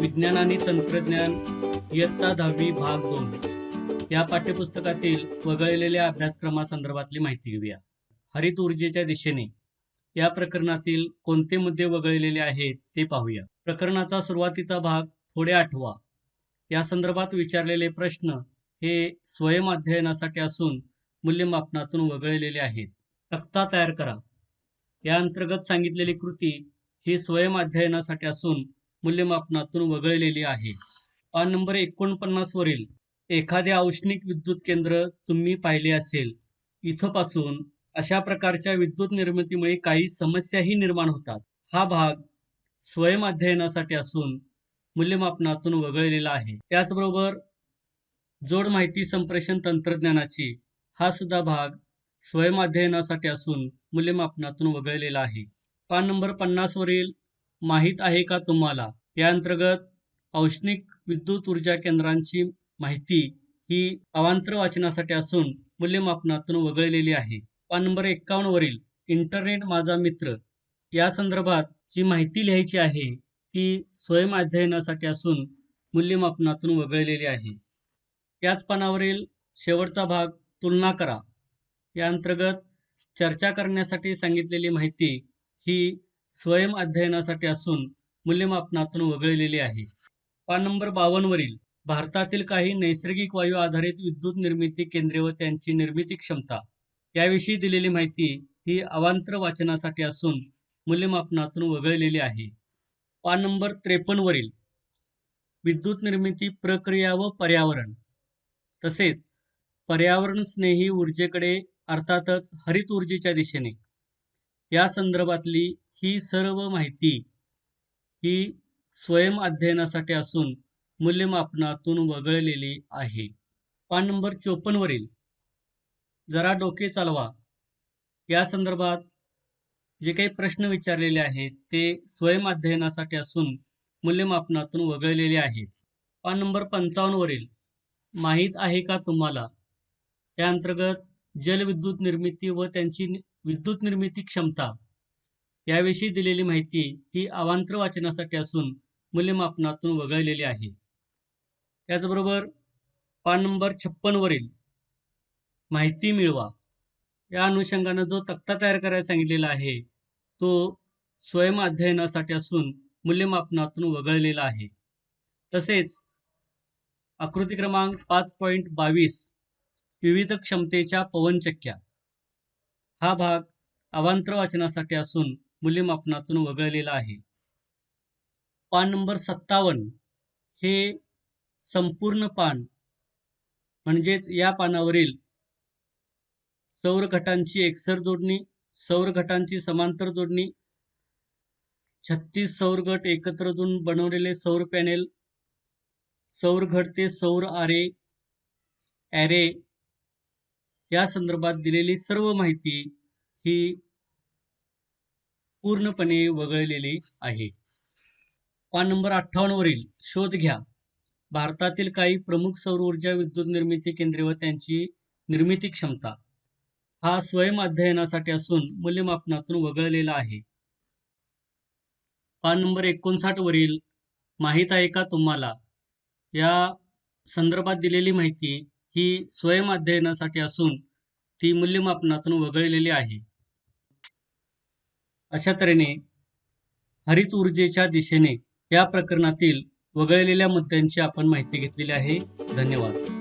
विज्ञान आणि तंत्रज्ञान इयत्ता दहावी भाग दोन. या पाठ्यपुस्तकातील वगळलेल्या अभ्यासक्रमासंदर्भातली माहिती घेऊया. हरित ऊर्जेच्या दिशेने या प्रकरणातील कोणते मुद्दे वगळलेले आहेत ते पाहूया. प्रकरणाचा सुरुवातीचा भाग थोडे आठवा. या संदर्भात विचारलेले प्रश्न हे स्वयं अध्ययनासाठी असून मूल्यमापनातून वगळलेले आहेत. तक्ता तयार करा. या अंतर्गत सांगितलेली कृती ही स्वयं अध्ययनासाठी असून मूल्यमापनातून वगळलेली आहे. पान नंबर एकोणपन्नास वरील एखादे औष्णिक विद्युत केंद्र तुम्ही पाहिले असेल. इथंपासून अशा प्रकारच्या विद्युत निर्मितीमुळे काही समस्याही निर्माण होतात. हा भाग स्वयं अध्ययनासाठी असून मूल्यमापनातून वगळलेला आहे. त्याचबरोबर जोड माहिती संप्रेषण तंत्रज्ञानाची हा सुद्धा भाग स्वयं अध्ययनासाठी असून मूल्यमापनातून वगळलेला आहे. पान नंबर पन्नास वरील माहीत आहे का तुम्हाला? या अंतर्गत औष्णिक विद्युत ऊर्जा केंद्रांची माहिती ही अवांतर वाचनासाठी असून मूल्यमापनातून वगळलेली आहे. पान नंबर एक्कावन्न वरील इंटरनेट माझा मित्र. या संदर्भात जी माहिती लिहायची आहे ती स्वयं अध्ययनासाठी असून मूल्यमापनातून वगळलेली आहे. याच पानावरील शेवटचा भाग तुलना करा. या अंतर्गत चर्चा करण्यासाठी सांगितलेली माहिती ही स्वयं अध्ययनासाठी असून मूल्यमापनातून वगळलेली आहे. पान नंबर बावन्नवरील भारतातील काही नैसर्गिक वायू आधारित विद्युत निर्मिती केंद्रे व त्यांची निर्मिती क्षमता. याविषयी दिलेली माहिती ही अवांतर वाचनासाठी असून मूल्यमापनातून वगळलेली आहे. पान नंबर त्रेपन्नवरील विद्युत निर्मिती प्रक्रिया व पर्यावरण. तसेच पर्यावरण स्नेही ऊर्जेकडे अर्थातच हरित ऊर्जेच्या दिशेने. या संदर्भातली ही सर्व माहिती ही स्वयं अध्ययनासाठी असून मूल्यमापनातून वगळलेली आहे. पान नंबर चोपन्नवरील. जरा डोके चालवा. या संदर्भात जे काही प्रश्न विचारलेले आहेत ते स्वयं अध्ययनासाठी असून मूल्यमापनातून वगळलेले आहेत. पान नंबर पंचावन्नवरील. माहीत आहे का तुम्हाला? या अंतर्गत जलविद्युत निर्मिती व त्यांची नि- विद्युत निर्मिती क्षमता याविषयी दिलेली माहिती ही अवांतर वाचनासाठी असून मूल्यमापनातून वगळलेली आहे. त्याचबरोबर पान नंबर छप्पनवरील माहिती मिळवा. या अनुषंगानं जो तक्ता तयार करायला सांगितलेला आहे तो स्वयं अध्ययनासाठी असून मूल्यमापनातून वगळलेला आहे. तसेच आकृती क्रमांक पाच पॉईंट बावीस विविध क्षमतेच्या पवनचक्क्या. हा भाग अवांतर वाचनासाठी असून मूल्यमापनातून वगळलेला आहे. पान नंबर सत्तावन्न हे संपूर्ण पान म्हणजेच या पानावरील सौर घटांची एकसर जोडणी सौर घटांची समांतर जोडणी छत्तीस सौर गट एकत्र जोडून बनवलेले सौर पॅनेल सौर घट ते सौर आरे ॲरे या संदर्भात दिलेली सर्व माहिती ही पूर्णपणे वगळलेली आहे. पान नंबर अठ्ठावन्नवरील शोध घ्या. भारतातील काही प्रमुख सौर ऊर्जा विद्युत निर्मिती केंद्रे व त्यांची निर्मिती क्षमता. हा स्वयं अध्ययनासाठी असून मूल्यमापनातून वगळलेला आहे. पान नंबर एकोणसाठ वरील माहीत आहे का तुम्हाला? या संदर्भात दिलेली माहिती ही स्वयं अध्ययनासाठी असून ती मूल्यमापनातून वगळलेली आहे. अशा तऱ्हेने हरित ऊर्जेच्या दिशेने या प्रकरणातील वगळलेल्या मुद्द्यांची आपण माहिती घेतलेली आहे. धन्यवाद.